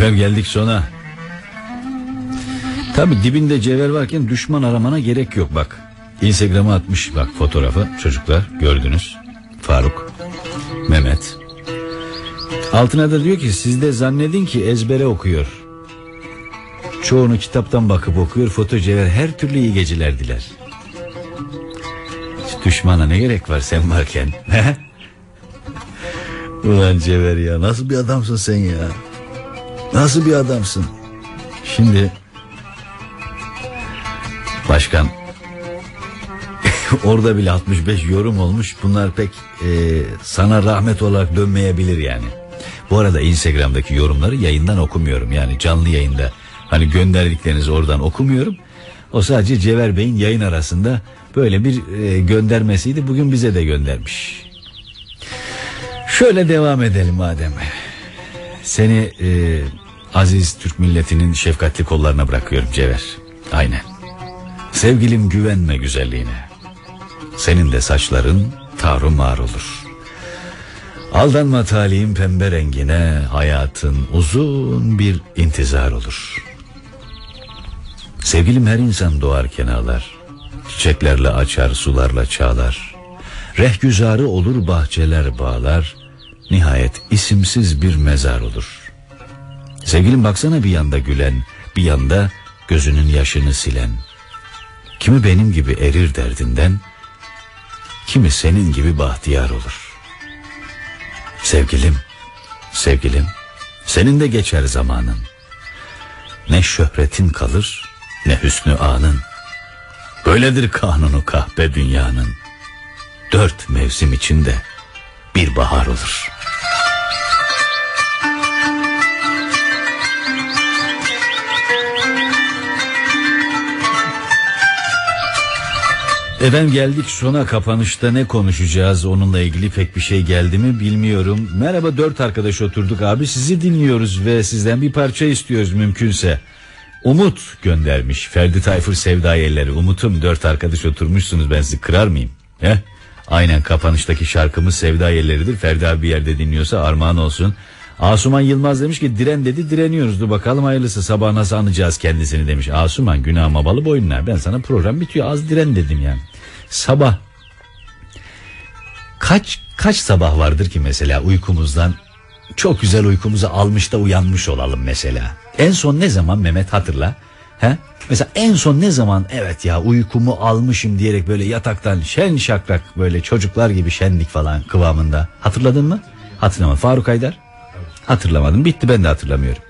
Efendim geldik sona. Tabi dibinde cevher varken düşman aramana gerek yok bak. Instagram'a atmış bak fotoğrafı çocuklar gördünüz. Faruk, Mehmet. Altına da diyor ki siz de zannedin ki ezbere okuyor. Çoğunu kitaptan bakıp okuyor foto cevher her türlü iyi geceler diler. Düşmana ne gerek var sen varken? Ulan Cevher ya nasıl bir adamsın sen ya? Nasıl bir adamsın? Şimdi başkan orada bile 65 yorum olmuş. Bunlar pek e, sana rahmet olarak dönmeyebilir yani. Bu arada Instagram'daki yorumları yayından okumuyorum. Yani canlı yayında hani gönderdiklerinizi oradan okumuyorum. O sadece Cever Bey'in yayın arasında böyle bir e, göndermesiydi. Bugün bize de göndermiş. Şöyle devam edelim madem. Seni e, aziz Türk milletinin şefkatli kollarına bırakıyorum Cever. Aynen. Sevgilim güvenme güzelliğine. Senin de saçların tarumar olur. Aldanma talihim pembe rengine, hayatın uzun bir intizar olur. Sevgilim her insan doğarken ağlar. Çiçeklerle açar, sularla çağlar. Rehgüzarı olur bahçeler bağlar. Nihayet isimsiz bir mezar olur. Sevgilim baksana bir yanda gülen, bir yanda gözünün yaşını silen. Kimi benim gibi erir derdinden, kimi senin gibi bahtiyar olur. Sevgilim, sevgilim, senin de geçer zamanın. Ne şöhretin kalır, ne hüsnü anın. Böyledir kanunu kahpe dünyanın. Dört mevsim içinde bir bahar olur.'' Efendim geldik sona kapanışta ne konuşacağız onunla ilgili pek bir şey geldi mi bilmiyorum. Merhaba dört arkadaş oturduk abi sizi dinliyoruz ve sizden bir parça istiyoruz mümkünse. Umut göndermiş Ferdi Tayfur Sevda Yelleri Umut'um dört arkadaş oturmuşsunuz ben sizi kırar mıyım? He? Aynen kapanıştaki şarkımız Sevda Yelleri'dir Ferdi abi bir yerde dinliyorsa armağan olsun. Asuman Yılmaz demiş ki diren dedi direniyoruz. Dur bakalım hayırlısı sabah nasıl anacağız kendisini demiş. Asuman günahıma balı boynuna ben sana program bitiyor az diren dedim yani. Sabah kaç kaç sabah vardır ki mesela uykumuzdan çok güzel uykumuzu almış da uyanmış olalım mesela. En son ne zaman Mehmet hatırla? He? Mesela en son ne zaman evet ya uykumu almışım diyerek böyle yataktan şen şakrak böyle çocuklar gibi şenlik falan kıvamında. Hatırladın mı? Hatırlama. Faruk Aydar? Hatırlamadım. Bitti ben de hatırlamıyorum.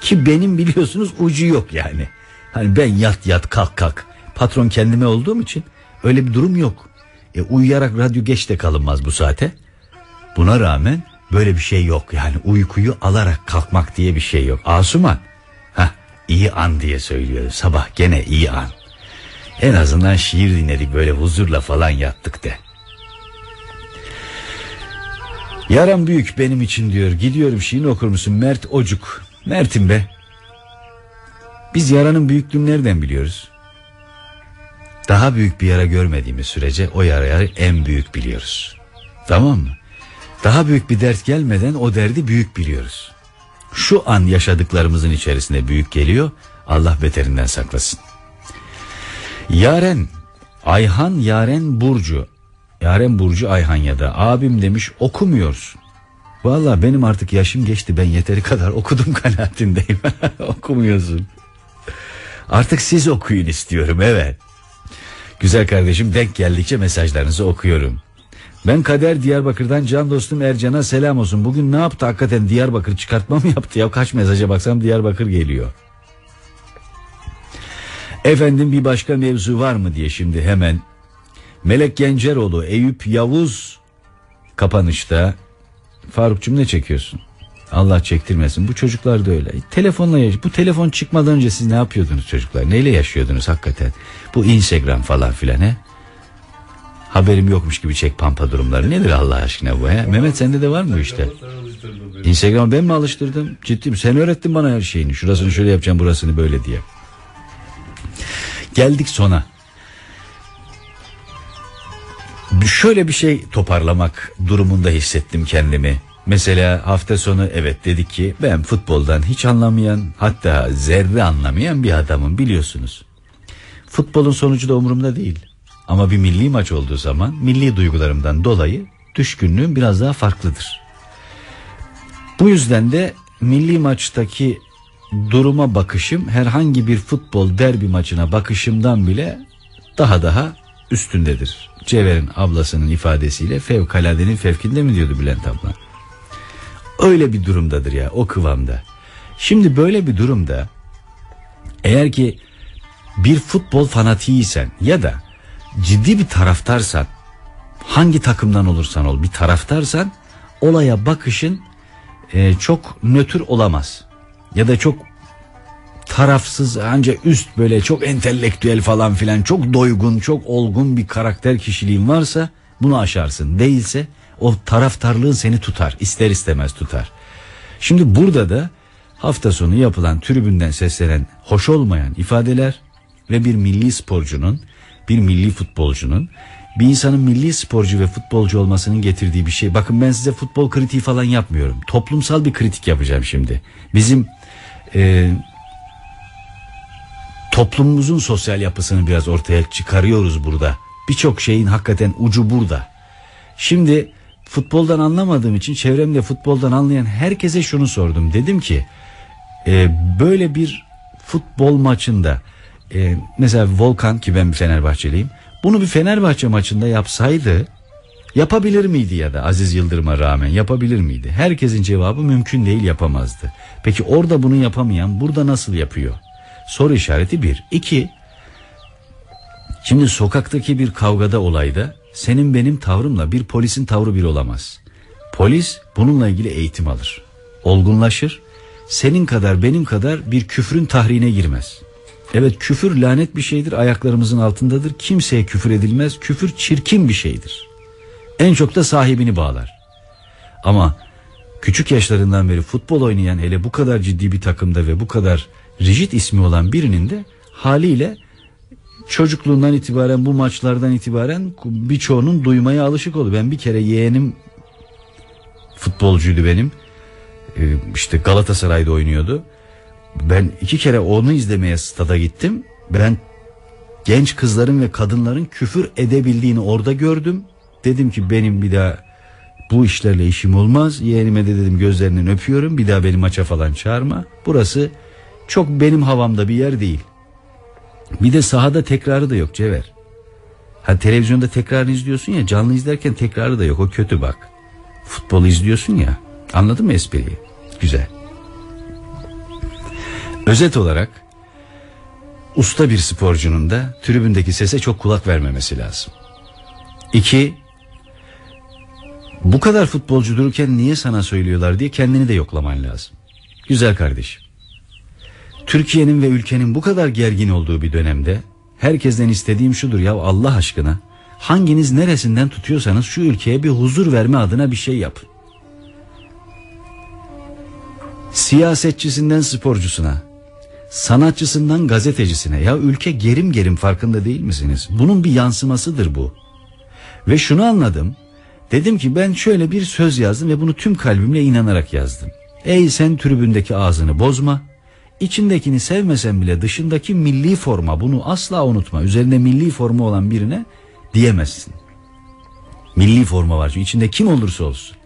Ki benim biliyorsunuz ucu yok yani. Hani ben yat yat kalk kalk. Patron kendime olduğum için öyle bir durum yok. E, uyuyarak radyo geç de kalınmaz bu saate. Buna rağmen böyle bir şey yok. Yani uykuyu alarak kalkmak diye bir şey yok. Asuman. ha iyi an diye söylüyor. Sabah gene iyi an. En azından şiir dinledik böyle huzurla falan yattık de. Yaram büyük benim için diyor. Gidiyorum şiirini okur musun? Mert Ocuk. Mert'im be. Biz yaranın büyüklüğünü nereden biliyoruz? Daha büyük bir yara görmediğimiz sürece o yarayı en büyük biliyoruz. Tamam mı? Daha büyük bir dert gelmeden o derdi büyük biliyoruz. Şu an yaşadıklarımızın içerisinde büyük geliyor. Allah beterinden saklasın. Yaren, Ayhan Yaren Burcu Yaren Burcu Ayhan ya da abim demiş okumuyorsun. Valla benim artık yaşım geçti ben yeteri kadar okudum kanaatindeyim. Okumuyorsun. Artık siz okuyun istiyorum evet. Güzel kardeşim denk geldikçe mesajlarınızı okuyorum. Ben Kader Diyarbakır'dan can dostum Ercan'a selam olsun. Bugün ne yaptı hakikaten Diyarbakır çıkartma mı yaptı ya? Kaç mesaja baksam Diyarbakır geliyor. Efendim bir başka mevzu var mı diye şimdi hemen Melek Genceroğlu, Eyüp Yavuz kapanışta. Faruk'cum ne çekiyorsun? Allah çektirmesin. Bu çocuklar da öyle. Telefonla yaş Bu telefon çıkmadan önce siz ne yapıyordunuz çocuklar? Neyle yaşıyordunuz hakikaten? Bu Instagram falan filan he? Haberim yokmuş gibi çek pampa durumları. Nedir Allah aşkına bu he? Mehmet sende de var mı işte? Instagram'a ben mi alıştırdım? Ciddiyim. Sen öğrettin bana her şeyini. Şurasını şöyle yapacağım burasını böyle diye. Geldik sona şöyle bir şey toparlamak durumunda hissettim kendimi. Mesela hafta sonu evet dedik ki ben futboldan hiç anlamayan hatta zerre anlamayan bir adamım biliyorsunuz. Futbolun sonucu da umurumda değil. Ama bir milli maç olduğu zaman milli duygularımdan dolayı düşkünlüğüm biraz daha farklıdır. Bu yüzden de milli maçtaki duruma bakışım herhangi bir futbol derbi maçına bakışımdan bile daha daha üstündedir. Cevher'in ablasının ifadesiyle fevkaladenin fevkinde mi diyordu Bülent abla? Öyle bir durumdadır ya o kıvamda. Şimdi böyle bir durumda eğer ki bir futbol fanatiysen ya da ciddi bir taraftarsan hangi takımdan olursan ol bir taraftarsan olaya bakışın e, çok nötr olamaz. Ya da çok tarafsız ancak üst böyle çok entelektüel falan filan çok doygun çok olgun bir karakter kişiliğin varsa bunu aşarsın. Değilse o taraftarlığın seni tutar ister istemez tutar. Şimdi burada da hafta sonu yapılan tribünden seslenen hoş olmayan ifadeler ve bir milli sporcunun bir milli futbolcunun bir insanın milli sporcu ve futbolcu olmasının getirdiği bir şey. Bakın ben size futbol kritiği falan yapmıyorum. Toplumsal bir kritik yapacağım şimdi. Bizim e, toplumumuzun sosyal yapısını biraz ortaya çıkarıyoruz burada. Birçok şeyin hakikaten ucu burada. Şimdi futboldan anlamadığım için çevremde futboldan anlayan herkese şunu sordum. Dedim ki e, böyle bir futbol maçında e, mesela Volkan ki ben bir Fenerbahçeliyim bunu bir Fenerbahçe maçında yapsaydı yapabilir miydi ya da Aziz Yıldırım'a rağmen yapabilir miydi? Herkesin cevabı mümkün değil yapamazdı. Peki orada bunu yapamayan burada nasıl yapıyor? Soru işareti bir. İki, şimdi sokaktaki bir kavgada olayda senin benim tavrımla bir polisin tavrı bir olamaz. Polis bununla ilgili eğitim alır. Olgunlaşır. Senin kadar benim kadar bir küfrün tahrine girmez. Evet küfür lanet bir şeydir ayaklarımızın altındadır. Kimseye küfür edilmez. Küfür çirkin bir şeydir. En çok da sahibini bağlar. Ama küçük yaşlarından beri futbol oynayan hele bu kadar ciddi bir takımda ve bu kadar rigid ismi olan birinin de haliyle çocukluğundan itibaren bu maçlardan itibaren birçoğunun duymaya alışık oldu. Ben bir kere yeğenim futbolcuydu benim. Ee, işte Galatasaray'da oynuyordu. Ben iki kere onu izlemeye stada gittim. Ben genç kızların ve kadınların küfür edebildiğini orada gördüm. Dedim ki benim bir daha bu işlerle işim olmaz. Yeğenime de dedim gözlerinden öpüyorum. Bir daha beni maça falan çağırma. Burası çok benim havamda bir yer değil. Bir de sahada tekrarı da yok Cever. Ha televizyonda tekrarını izliyorsun ya canlı izlerken tekrarı da yok o kötü bak. Futbolu izliyorsun ya anladın mı espriyi? Güzel. Özet olarak usta bir sporcunun da tribündeki sese çok kulak vermemesi lazım. İki, bu kadar futbolcu dururken niye sana söylüyorlar diye kendini de yoklaman lazım. Güzel kardeşim. Türkiye'nin ve ülkenin bu kadar gergin olduğu bir dönemde herkesten istediğim şudur ya Allah aşkına hanginiz neresinden tutuyorsanız şu ülkeye bir huzur verme adına bir şey yapın. Siyasetçisinden sporcusuna, sanatçısından gazetecisine ya ülke gerim gerim farkında değil misiniz? Bunun bir yansımasıdır bu. Ve şunu anladım. Dedim ki ben şöyle bir söz yazdım ve bunu tüm kalbimle inanarak yazdım. Ey sen tribündeki ağzını bozma. İçindekini sevmesen bile dışındaki milli forma bunu asla unutma. Üzerinde milli forma olan birine diyemezsin. Milli forma var çünkü içinde kim olursa olsun.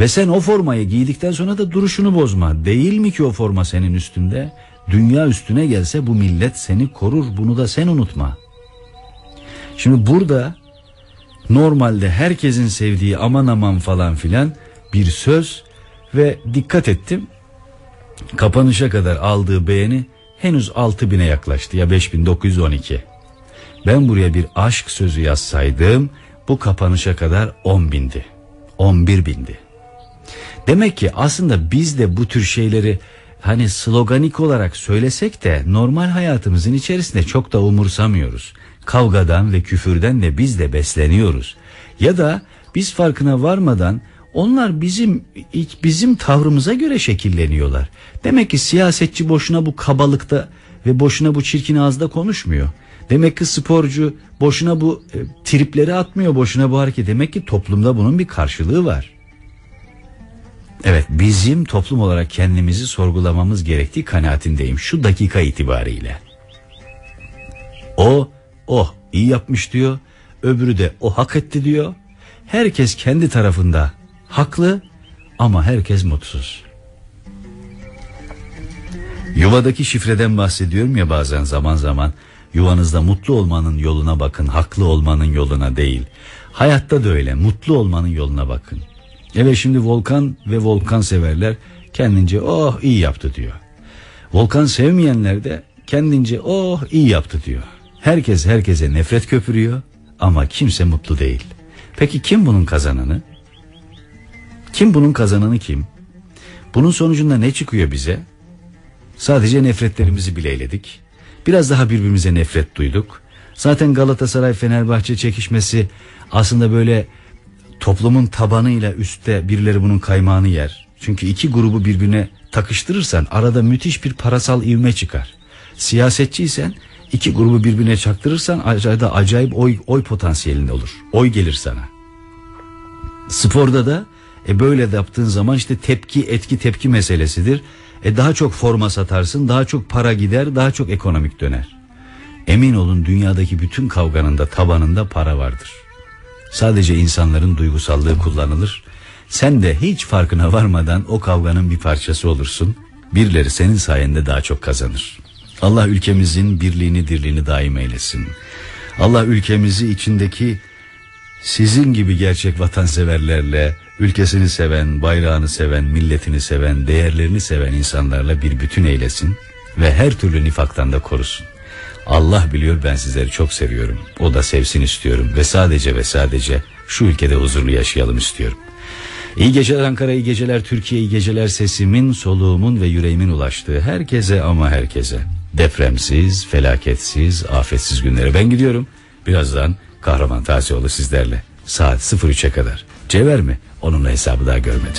Ve sen o formayı giydikten sonra da duruşunu bozma. Değil mi ki o forma senin üstünde? Dünya üstüne gelse bu millet seni korur. Bunu da sen unutma. Şimdi burada normalde herkesin sevdiği aman aman falan filan bir söz ve dikkat ettim. Kapanışa kadar aldığı beğeni henüz 6000'e yaklaştı ya 5912. Ben buraya bir aşk sözü yazsaydım bu kapanışa kadar 10 bindi. 11 bindi. Demek ki aslında biz de bu tür şeyleri hani sloganik olarak söylesek de normal hayatımızın içerisinde çok da umursamıyoruz. Kavgadan ve küfürden de biz de besleniyoruz. Ya da biz farkına varmadan onlar bizim bizim tavrımıza göre şekilleniyorlar. Demek ki siyasetçi boşuna bu kabalıkta ve boşuna bu çirkin ağızda konuşmuyor. Demek ki sporcu boşuna bu e, tripleri atmıyor, boşuna bu hareket. Demek ki toplumda bunun bir karşılığı var. Evet bizim toplum olarak kendimizi sorgulamamız gerektiği kanaatindeyim şu dakika itibariyle. O, oh iyi yapmış diyor. Öbürü de o hak etti diyor. Herkes kendi tarafında haklı ama herkes mutsuz. Yuvadaki şifreden bahsediyorum ya bazen zaman zaman. Yuvanızda mutlu olmanın yoluna bakın, haklı olmanın yoluna değil. Hayatta da öyle, mutlu olmanın yoluna bakın. Evet şimdi Volkan ve Volkan severler kendince oh iyi yaptı diyor. Volkan sevmeyenler de kendince oh iyi yaptı diyor. Herkes herkese nefret köpürüyor ama kimse mutlu değil. Peki kim bunun kazananı? Kim bunun kazananı kim? Bunun sonucunda ne çıkıyor bize? Sadece nefretlerimizi bileyledik. Biraz daha birbirimize nefret duyduk. Zaten Galatasaray Fenerbahçe çekişmesi aslında böyle toplumun tabanıyla üstte birileri bunun kaymağını yer. Çünkü iki grubu birbirine takıştırırsan arada müthiş bir parasal ivme çıkar. Siyasetçiysen iki grubu birbirine çaktırırsan arada acayip oy, oy potansiyelinde olur. Oy gelir sana. Sporda da e böyle yaptığın zaman işte tepki etki tepki meselesidir. E daha çok forma satarsın, daha çok para gider, daha çok ekonomik döner. Emin olun dünyadaki bütün kavganın da tabanında para vardır. Sadece insanların duygusallığı kullanılır. Sen de hiç farkına varmadan o kavganın bir parçası olursun. Birileri senin sayende daha çok kazanır. Allah ülkemizin birliğini dirliğini daim eylesin. Allah ülkemizi içindeki sizin gibi gerçek vatanseverlerle, ülkesini seven, bayrağını seven, milletini seven, değerlerini seven insanlarla bir bütün eylesin ve her türlü nifaktan da korusun. Allah biliyor ben sizleri çok seviyorum. O da sevsin istiyorum ve sadece ve sadece şu ülkede huzurlu yaşayalım istiyorum. İyi geceler Ankara, iyi geceler Türkiye, iyi geceler sesimin, soluğumun ve yüreğimin ulaştığı herkese ama herkese. Depremsiz, felaketsiz, afetsiz günlere ben gidiyorum. Birazdan Kahraman Tazioğlu sizlerle saat 03'e kadar. Cevher mi? Onunla hesabı daha görmedim.